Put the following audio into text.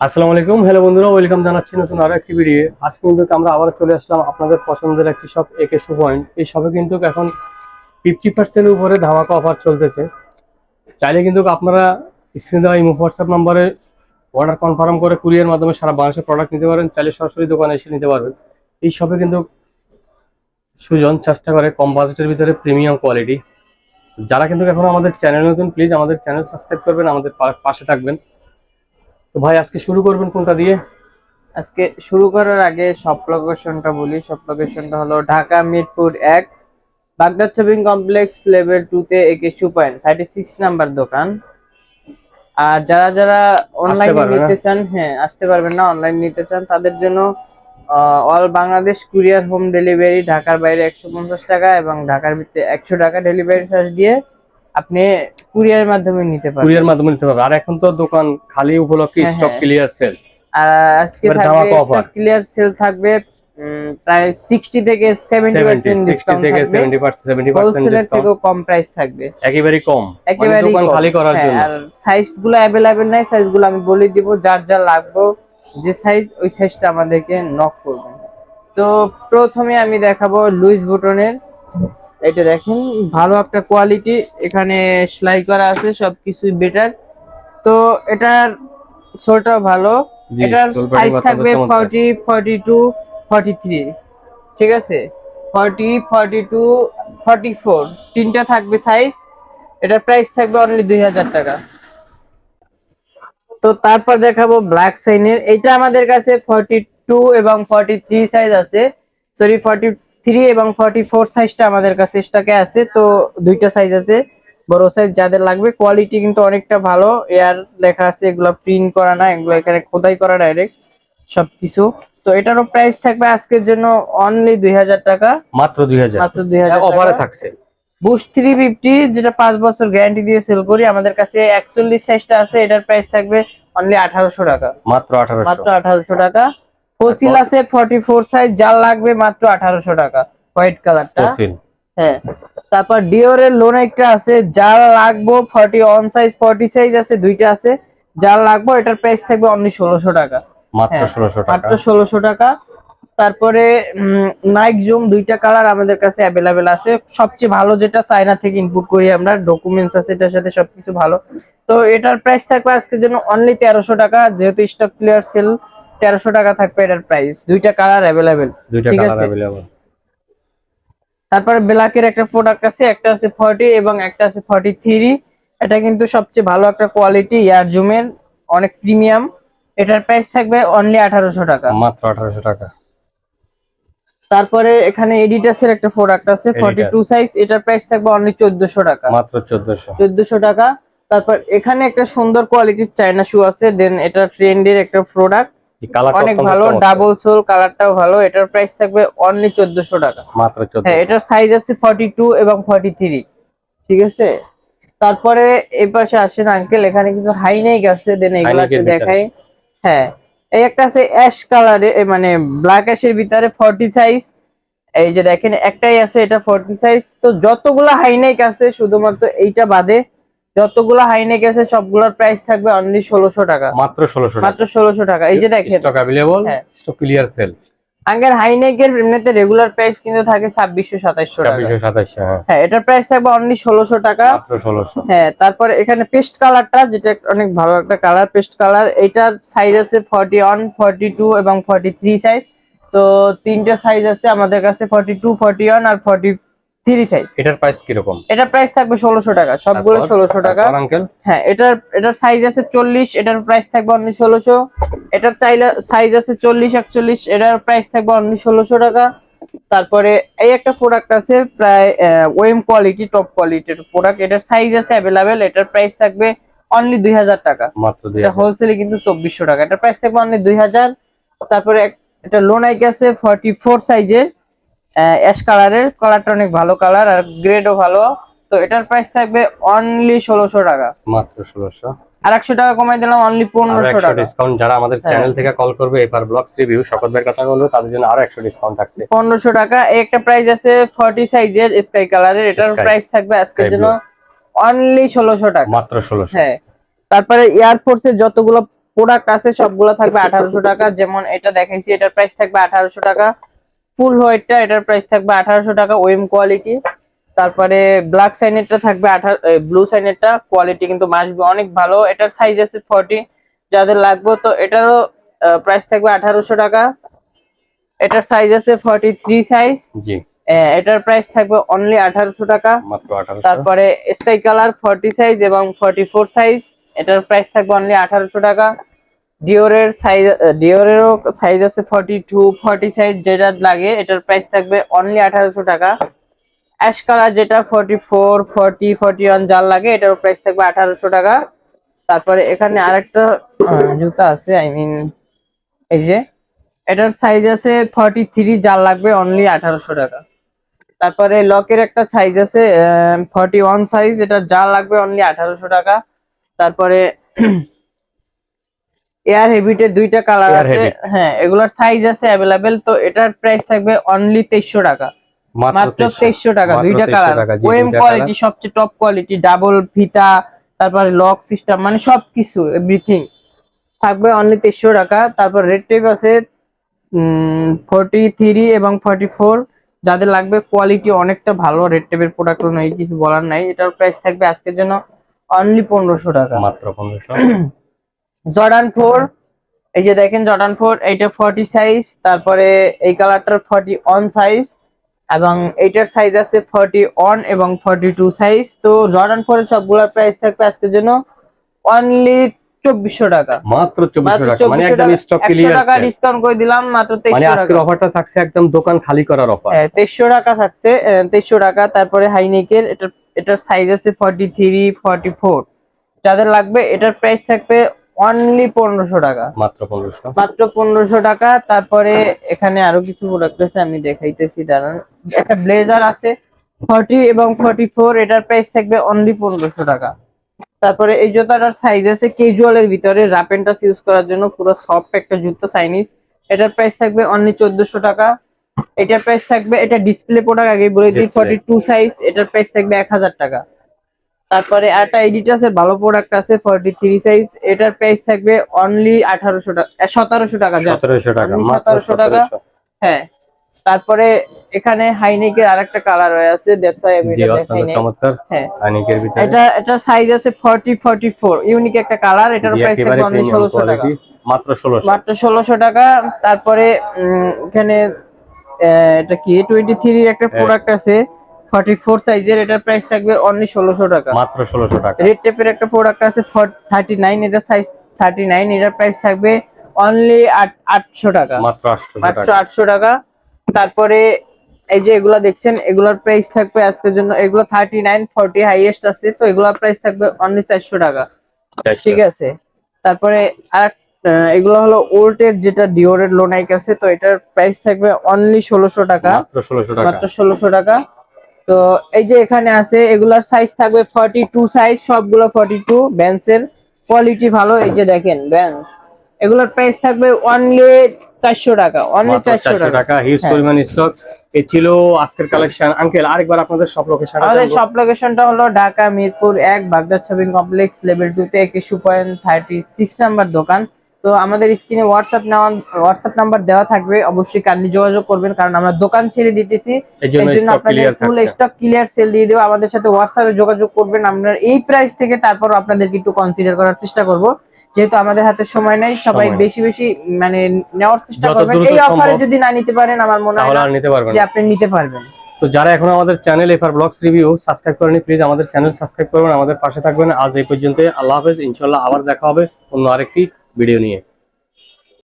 আসসালামু আলাইকুম। হ্যালো বন্ধুরা ওয়েলকাম জানাচ্ছি নতুন আরও একটি ভিডিও আজকে কিন্তু আমরা আবার চলে আসলাম আপনাদের পছন্দের একটি শপ একে শু পয়েন্ট এই শপে কিন্তু এখন ফিফটি পার্সেন্টের উপরে ধামাকা অফার চলতেছে। চাইলে কিন্তু আপনারা স্ক্রিনে দেওয়া এই হোয়াটসঅ্যাপ নম্বরে অর্ডার কনফার্ম করে কুরিয়ার মাধ্যমে সারা বাংলাদেশের প্রোডাক্ট নিতে পারেন। চাইলে সরাসরি দোকানে এসে নিতে পারবেন। এই শপে কিন্তু সুজন চেষ্টা করে কম বাজেটের ভিতরে প্রিমিয়াম কোয়ালিটি যারা কিন্তু এখন আমাদের চ্যানেল নতুন প্লিজ আমাদের চ্যানেল সাবস্ক্রাইব করবেন, আমাদের পাশে থাকবেন। তো ভাই আজকে শুরু করবেন কোনটা দিয়ে? আজকে শুরু করার আগে সব লোকেশনটা বলি। সব লোকেশনটা হলো ঢাকা মিরপুর এক Baghdad shopping complex level two তে একে পয়েন্ট থার্টি সিক্স নাম্বার দোকান। আর যারা যারা অনলাইনে নিতে চান হ্যাঁ আসতে পারবেন না অনলাইন নিতে চান তাদের জন্য all Bangladesh courier home delivery ঢাকার বাইরে একশো পঞ্চাশ টাকা এবং ঢাকার ভিতরে একশো টাকা ডেলিভারি চার্জ দিয়ে আপনি কুরিয়ার মাধ্যমে নিতে পারবেন। কুরিয়ার মাধ্যমে নিতে পারবে আর এখন তো দোকান খালি উপলক্ষে হ্যাঁ, স্টক হ্যাঁ। ক্লিয়ার সেল আর আজকে থাকবে offer। ক্লিয়ার সেল থাকবে প্রায় 60 থেকে 70% সেভেন্টি সিক্সটি ডিসকাউন্ট থেকে থাকবে। সেভেন্টি পার্সেন্ট সেভেন্টি পার্সেন্ট হোলসেলের ডিসকাউন্ট থেকেও কম প্রাইস থাকবে। একেবারে কম। মানে একেবারে দোকান খালি করার জন্য। আর সাইজগুলো অ্যাভেলেবেল নাই সাইজগুলো আমি বলে দিব যার যা লাগবে যে সাইজ ওই সাইজটা আমাদেরকে নক করবেন তো প্রথমে আমি দেখাবো লুইস বুটনের এটা দেখেন ভালো একটা কোয়ালিটি এখানে সেলাই করা আছে সবকিছুই বেটার তো এটার ছোটটাও ভালো এটার সাইজ থাকবে চমৎকার। Forty forty two forty three ঠিক আছে? Forty forty two forty four তিনটা থাকবে সাইজ এটার প্রাইস থাকবে অনলি দুই হাজার টাকা। তো তারপর দেখাবো ব্ল্যাক সাইনের এটা আমাদের কাছে ফর্টি টু এবং ফর্টি থ্রি সাইজ আছে। সরি ফর্টি থ্রি এবং ফর্টি ফোর সাইজটা আমাদের কাছে স্টকে আছে। তো দুইটা সাইজ আছে। বড় সাইজ যাদের লাগবে কোয়ালিটি কিন্তু অনেকটা ভালো। এয়ার লেখা আছে এগুলো প্রিন্ট করা না এগুলো এখানে খোদাই করা ডাইরেক্ট সবকিছু। তো এটারও প্রাইস থাকবে আজকের জন্য অনলি দুই হাজার টাকা। মাত্র দুই হাজার। মাত্র দুই হাজার অফারে থাকছে। বুস্ট থ্রি ফিফটি যেটা পাঁচ বছর গ্যারান্টি দিয়ে সেল করি আমাদের কাছে একচল্লিশ সাইজটা আছে এটার প্রাইস থাকবে অনলি আঠারোশো টাকা। মাত্র আঠারোশো। মাত্র আঠারোশো টাকা। ফসিল আছে ফর্টি ফোর সাইজ যার লাগবে মাত্র আঠারোশো টাকা হোয়াইট কালারটা হ্যাঁ। তারপর ডিওরের লোন একটা আছে যার লাগবে forty one size forty size আছে দুইটা আছে। যার লাগবে এটার প্রাইস থাকবে অনলি ষোলোশো টাকা। মাত্র হ্যাঁ, ষোলোশো টাকা। মাত্র ষোলোশো টাকা। তারপরে নাইক জুম দুইটা কালার আমাদের কাছে অ্যাভেলেবেল আছে। সবচেয়ে ভালো যেটা চায়না থেকে ইনপুট করি আমরা ডকুমেন্টস আছে এটার সাথে সবকিছু ভালো। তো এটার প্রাইস থাকবে আজকের জন্য অনলি তেরোশো টাকা যেহেতু স্টক ক্লিয়ার সেল তেরোশো টাকা থাকবে এটার প্রাইস দুইটা কালার অ্যাভেলেবেল ঠিক আছে। তারপরে ব্ল্যাকের একটা প্রোডাক্ট আছে একটা আছে ফর্টি এবং একটা আছে ফর্টি থ্রি এটা কিন্তু সবচেয়ে ভালো একটা কোয়ালিটি ইয়ার জুমের অনেক প্রিমিয়াম এটার প্রাইস থাকবে অনলি আঠারোশো টাকা। মাত্র আঠারোশো টাকা। তারপরে এখানে এডিটাসের একটা প্রোডাক্ট আছে ফর্টি টু সাইজ এটার প্রাইস থাকবে অনলি চোদ্দশো টাকা। মাত্র চোদ্দশো। চোদ্দশো টাকা। তারপর এখানে একটা সুন্দর কোয়ালিটির চায়না শু আছে দেন এটা ট্রেন্ডের একটা প্রোডাক্ট অনেক ভালো ডাবল সোল কালারটাও ভালো। এটার প্রাইস থাকবে অনলি চোদ্দশো টাকা। মাত্র হ্যাঁ এটার সাইজ আছে ফর্টি টু এবং ফর্টি থ্রি ঠিক আছে? তারপরে এই পাশে আসেন আঙ্কেল এখানে কিছু হাইনেক আছে দেন এগুলা Hyneken একটু দেখাই। হ্যাঁ এই একটা আছে অ্যাশ কালারে মানে ব্ল্যাক অ্যাশের ভিতরে ফর্টি সাইজ এই যে দেখেন একটাই আছে এটা ফর্টি সাইজ তো যতগুলা হাইনেক আছে শুধুমাত্র এইটা বাদে যতগুলা হাইনেক আছে সবগুলোর প্রাইস থাকবে অনলি ষোলোশো টাকা। মাত্র ষোলোশো টাকা। মাত্র ষোলোশো টাকা। এই যে দেখেন। স্টক হ্যাঁ। স্টক ক্লিয়ার সেল আঙ্কেল হাইনেকের এমনিতে রেগুলার প্রাইস কিন্তু থাকে ছাব্বিশশো সাতাইশশো টাকা। ছাব্বিশশো সাতাশশো হ্যাঁ। হ্যাঁ এটার প্রাইস থাকবে অনলি ষোলোশো টাকা। মাত্র ষোলোশো। হ্যাঁ তারপরে এখানে পেস্ট কালারটা যেটা অনেক ভালো একটা কালার পেস্ট কালার এটার সাইজ আছে ফর্টি ওয়ান ফর্টি টু এবং ফর্টি থ্রি সাইজ তো তিনটে সাইজ আছে আমাদের কাছে ফর্টি টু ফর্টি ওয়ান আর ফর্টি থ্রি সাইজ। এটার প্রাইস এটার প্রাইস থাকবে টাকা সবগুলো টাকা। আঙ্কেল হ্যাঁ এটার এটার সাইজ আছে চল্লিশ এটার প্রাইস থাকবে অনলি এটার চাইলে সাইজ আছে চল্লিশ একচল্লিশ এটার প্রাইস থাকবে অনলি টাকা। তারপরে এই একটা প্রোডাক্ট আছে প্রায় ওয়েম কোয়ালিটি টপ কোয়ালিটির প্রোডাক্ট এটার সাইজ আছে অ্যাভেলেবেল এটার প্রাইস থাকবে অনলি দুই হাজার টাকা। মাত্র এটা হোলসেলে কিন্তু চব্বিশশো টাকা। এটার প্রাইস থাকবে অনলি দুই হাজার। তারপরে এক- এটা লোনাইক আছে ফর্টি ফোর সাইজের অ্যাশ কালারের কালারটা অনেক ভালো কালার আর গ্রেডও ভালো। তো এটার প্রাইস থাকবে অনলি ষোলোশো টাকা। মাত্র ষোলোশো। আর একশো টাকা কমাই দিলাম অনলি পনেরোশো টাকা। ডিসকাউন্ট যারা আমাদের হ্যাঁ। চ্যানেল থেকে কল করবে এপার ব্লগস রিভিউ সকল ভাইয়ের কথা বলব তাদের জন্য আরও একশো ডিসকাউন্ট থাকছে। পনেরোশো টাকা একটা প্রাইস আছে ফর্টি সাইজের স্কাই কালারের এটার প্রাইস থাকবে আজকের জন্য অনলি ষোলোশো টাকা। মাত্র ষোলোশো। হ্যাঁ। তারপরে যতগুলো প্রোডাক্ট আছে সবগুলো থাকবে আঠারোশো টাকা। যেমন এটা দেখাইছি এটার প্রাইস থাকবে আঠারোশো টাকা। ফুল হোয়াইটটা এটার প্রাইস থাকবে আঠারোশো টাকা ওয়েম কোয়ালিটি তারপরে ব্ল্যাক সাইনেরটা থাকবে আঠারো ব্লু সাইনেরটা কোয়ালিটি কিন্তু মাসবে অনেক ভালো। এটার সাইজ আছে ফর্টি যাদের লাগবে তো এটারও প্রাইস থাকবে আঠারোশো টাকা। এটার সাইজ আছে ফর্টি থ্রি সাইজ এটার প্রাইস থাকবে অনলি আঠারোশো টাকা। তারপরে স্কাই কালার ফর্টি সাইজ এবং ফর্টি ফোর সাইজ এটার প্রাইস থাকবে অনলি আঠারোশো টাকা। ডিওরের সাইজ ডিওরেরও সাইজ আছে ফর্টি টু ফর্টি সাইজ যেটা লাগে, এটার প্রাইস থাকবে অনলি আঠারোশো টাকা। অ্যাশ কালার যেটা forty four forty forty one যার লাগে, এটার প্রাইস থাকবে আঠারোশো টাকা। তারপরে এখানে আরেকটা জুতা আছে আই মিন এই যে, এটার সাইজ আছে ফর্টি থ্রি যার লাগবে অনলি আঠারোশো টাকা। তারপরে লকের একটা সাইজ আছে ফর্টি ওয়ান সাইজ এটা যা লাগবে অনলি আঠারোশো টাকা। তারপরে এয়ার হেভিটের দুইটা কালার আছে। হ্যাঁ এগুলার সাইজ আছে অ্যাভেলেবেল তো এটার প্রাইস থাকবে অনলি তেইশশো টাকা। মাত্র তেইশশো। টাকা দুইটা কালার দুইটা কোয়ালিটি সবচেয়ে টপ কোয়ালিটি ডাবল ফিতা তারপরে লক সিস্টেম মানে সবকিছু এভরিথিং থাকবে অনলি তেইশশো টাকা। তারপর রেড টেপ আছে ফর্টি থ্রি এবং ফর্টি ফোর যাদের লাগবে কোয়ালিটি অনেকটা ভালো রেড টেপের প্রোডাক্ট নয় কিছু বলার নাই। এটার প্রাইস থাকবে আজকের জন্য অনলি পনেরোশো টাকা। মাত্র পনেরোশো। জর্ডান ফোর এই যে দেখেন জর্ডান ফোর এইটা ফর্টি সাইজ তারপরে এই কালারটার ফর্টি অন সাইজ এবং এইটার সাইজ আছে ফর্টি ওয়ান এবং ফর্টি টু সাইজ তো জর্ডান ফোরের সবগুলোর প্রাইস থাকবে আজকের জন্য অনলি চব্বিশশো টাকা। মাত্র চব্বিশশো টাকা মানে ডিসকাউন্ট করে দিলাম মাত্র মানে তেইশশো টাকা অফারটা থাকছে একদম দোকান খালি করার অফার হ্যাঁ তেইশশো টাকা থাকছে তেইশশো টাকা তারপরে হাইনেকের এটার সাইজ আছে ফর্টি থ্রি ফর্টি ফোর যাদের লাগবে এটার প্রাইস থাকবে অনলি পনেরোশো টাকা। মাত্র পনেরোশো। মাত্র পনেরোশো টাকা। তারপরে এখানে আরও কিছু প্রোডাক্ট আছে আমি দেখাইতেছি দাঁড়ান। একটা ব্লেজার আছে ফর্টি এবং ফর্টি ফোর এটার প্রাইস থাকবে অনলি পনেরোশো টাকা। তারপরে এই জুতাটার সাইজ আছে ক্যাজুয়ালের ভিতরে রাপেন্টাস ইউজ করার জন্য পুরো সফট একটা জুতো চাইনিজ এটার প্রাইস থাকবে অনলি চোদ্দশো টাকা। এটার প্রাইস থাকবে এটা ডিসপ্লে প্রোডাক্ট আগে বলে দিই। ফর্টি টু সাইজ এটার প্রাইস থাকবে এক হাজার টাকা। তারপরে একটা এডিটাসের ভালো প্রোডাক্ট আছে ফর্টি থ্রি সাইজ এটার প্রাইস থাকবে অনলি আঠারোশো টাকা সতেরোশো টাকা যা। সতেরোশো টাকা 1700 টাকা? হ্যাঁ তারপরে এখানে হাইনেকের আরেকটা কালার হয়ে আছে দ্যাটস ওয়াই আমি এটা দেখাই নাই চমৎকার। হ্যাঁ। আনিকের ভিতরে। এটা এটা সাইজ আছে 40 44 ইউনিক একটা কালার এটার প্রাইস থাকবে অনলি premium 1600 টাকা মাত্র ষোলোশো। মাত্র 1600 টাকা তারপরে এখানে এটা কি? 23 এর একটা হ্যাঁ। প্রোডাক্ট আছে। 44 সাইজের এটার প্রাইস থাকবে অনলি 1600 টাকা। মাত্র ষোলোশো টাকা। রেড টেপের একটা প্রোডাক্ট আছে 39 এটার সাইজ 39 এটার প্রাইস থাকবে অনলি 800 টাকা। মাত্র আটশো মাত্র টাকা আটশো টাকা। তারপরে এই যে এগুলা দেখছেন এগুলার প্রাইস থাকবে আজকের জন্য এগুলো থার্টি নাইন ফর্টি হাইয়েস্ট আছে তো এগুলার প্রাইস থাকবে অনলি চারশো টাকা। ঠিক আছে? তারপরে আর এগুলো হলো ওল্টের যেটা ডিওরের লোনাইক আছে তো এটার প্রাইস থাকবে অনলি ষোলোশো টাকা। মাত্র ষোলোশো টাকা। মাত্র ষোলোশো টাকা। তো এই যে এখানে আছে এগুলার সাইজ থাকবে ফর্টি টু সাইজ সবগুলো ফর্টি টু ব্যান্সের কোয়ালিটি ভালো। এই যে দেখেন ব্যান্স এগুলোর প্রাইস থাকবে অনলি চারশো টাকা অনলি চারশো টাকা। হিউজ। পরিমাণ স্টক এ ছিল আজকের কালেকশন আঙ্কেল আরেকবার আপনাদের সব লোকেশন আমাদের শপ লোকেশনটা হলো ঢাকা মিরপুর এক Baghdad shopping complex level two তে একুশ পয়েন্ট থার্টি সিক্স নাম্বার দোকান। তো আমাদের স্ক্রিনে হোয়াটসঅ্যাপ নেওয়া হোয়াটসঅ্যাপ নাম্বার দেওয়া থাকবে অবশ্যই কাইন্ডলি যোগাযোগ করবেন কারণ আমরা দোকান ছেড়ে দিতেছি। এর জন্য আপনাদের ফুল স্টক ক্লিয়ার সেল দিয়ে দেবো। আমাদের সাথে হোয়াটসঅ্যাপে যোগাযোগ করবেন। আমরা এই প্রাইস থেকে তারপর আপনাদেরকে একটু কনসিডার করার চেষ্টা করব। যেহেতু আমাদের হাতে সময় নাই সবাই বেশি বেশি মানে নেওয়ার চেষ্টা করবেন। এই অফারে যদি না নিতে পারেন আমার মনে হয় আর নিতে পারবেন যে আপনি নিতে পারবেন। তো যারা এখন আমাদের channel FR blogs review subscribe করেনি প্লিজ আমাদের চ্যানেল সাবস্ক্রাইব করবেন। আমাদের পাশে থাকবেন। আজ এই পর্যন্ত আল্লাহ হাফেজ। ইনশাল্লাহ আবার দেখা হবে অন্য আরেকটি ভিডিও নিয়ে